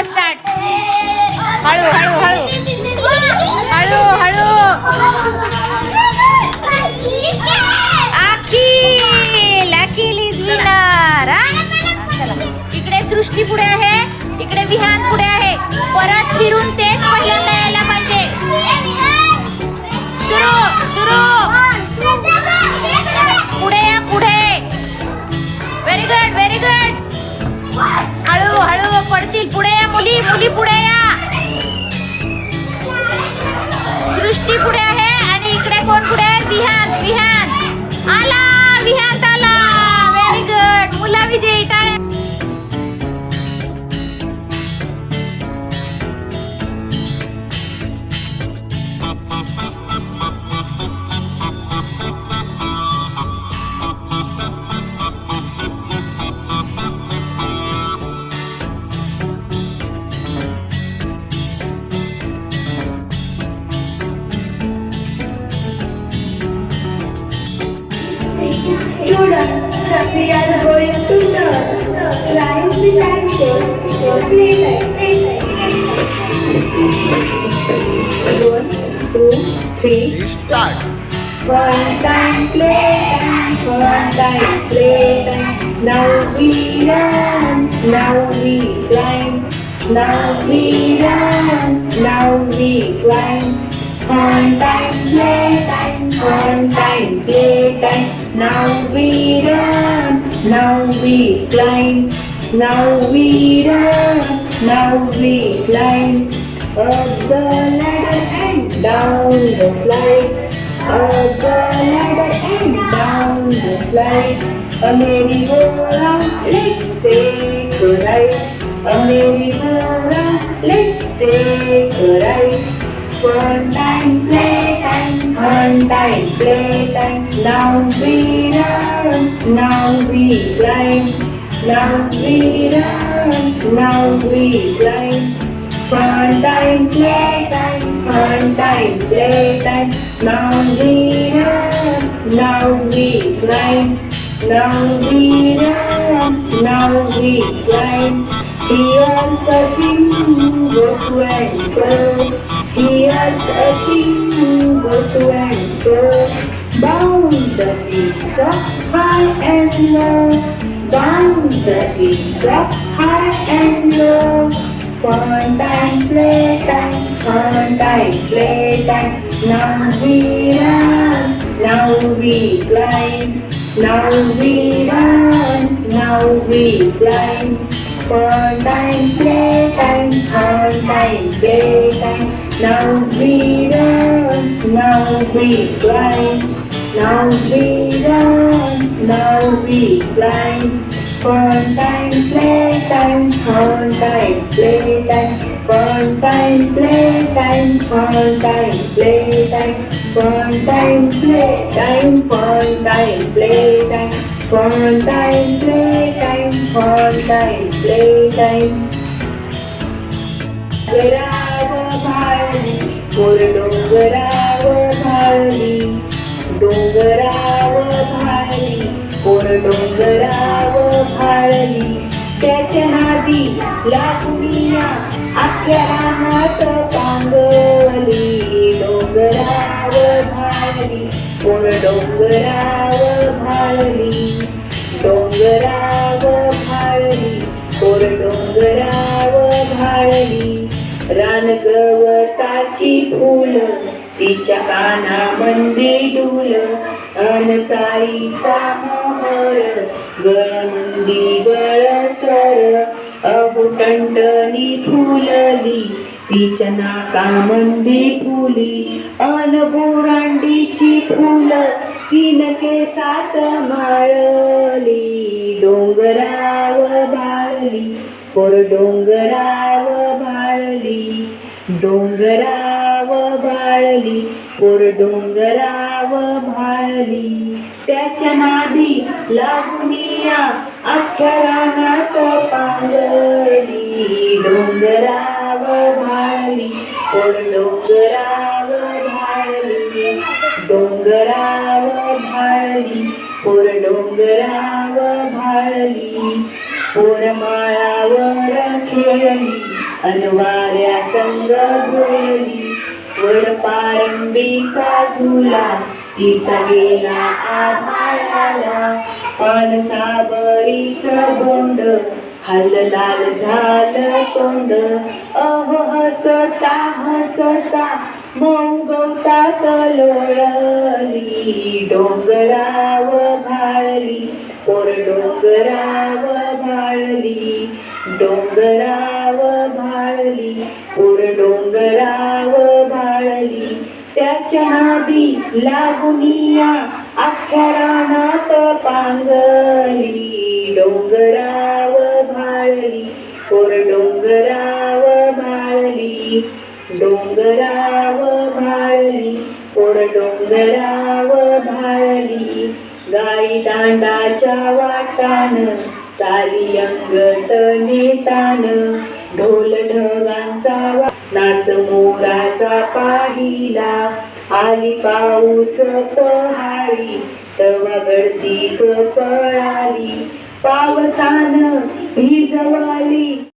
आता स्टार्ट हळू हळू हळू. हळू हळू. अखिल अखिल इज विनर इकडे सृष्टी पुढे आहे इकडे विहान पुढे आहे. परत फिरून तेच पहिल्यांदा यायला पाहिजे. सुरू सुरू. पुढे या पुढे. व्हेरी गुड व्हेरी गुड हळू हळू पडतील पुढे. मुली मुली पुढे या. सृष्टी पुढे आहे आणि इकडे कोण पुढे आहे? Vihaan Vihaan. Students, we are going to learn with action. So play. One, two, three. Start. Fun time, play time, fun time, play time. Now we run, now we climb. Now we run, now we climb. Fun time, play time, fun time, play. Now we run, now we climb. Now we run, now we climb. Up the ladder and down the slide. Up the ladder and down the slide. A merry-go-round, let's take a ride. A merry-go-round, let's take a ride. Fun play time. Now we run, now we climb. Now we run, now we climb. Fun time, play time, fun time, play time. Now we run, now we climb. Now we run, now we climb. Here's a single to and fro. Here's a single to and fro. Bound the zigzag high and low. Bound the zigzag high and low. Fun time, play time, fun time, play time. Now we run, now we climb. Now we run, now we climb. Fun time, play time, fun time, play time. Now we run, now we climb. Now we run, now we climb. Fun time, play time, fun time, play time. Fun time, play time, fun time, play time. Fun time, play time, fun time, play time. Fun time, play time, fun time, play time. We're out of time, we're over. डोंगराव भाळली कोण डोंगराव भाळली? त्याच्या नादी लागुनिया अख्ख्या रानात पांगली डोंगराव भाळली कोण डोंगराव भाळली? डोंगराव भाळली कोण डोंगराव भाळली? रानगवताची फुलं तिच्या कानामध्ये डुल अन चाळीचा मोहर गळमंदी गळसर अहो फुलली. तिच्या नाकामंदी फुली अन बुरांडीची फुल तीन केसात माळली. डोंगराव भाळली पोर डोंगराव भाळली डोंगराव भाळली पोर डोंगराव भाळली त्याच्या नादी लागुनिया अख्ख्या रानात पांगली डोंगराव भाळली कोण डोंगराव भाळली डोंगराव भाळली पोर डोंगराव भाळली पोर माळावर खेळली अनवाऱ्या संग भोळली वड पारंबीचा झुला तिचा गेला आभाळाला पानसाबरीच बोंड खाल्लं लाल झालं तोंड. अह हसता हसता मऊ लोळली. डोंगराव भाळली पोर डोंगराव भाळली. डोंगराव भाळली पोर डोंगराव भाळली. त्याच्या नादी लागुनिया अख्ख्या पांगली डोंगराव भाळली कोर डोंगराव भाळली डोंगराव भाळली कोर डोंगराव भाळली. गाई दांडाच्या वाटान चाली अंगत नेतान ढोल ढगांचा वा- नाच मोराचा पाहिला. आली पाऊस पहारी तवा गळती पळाली पावसान भिजवाली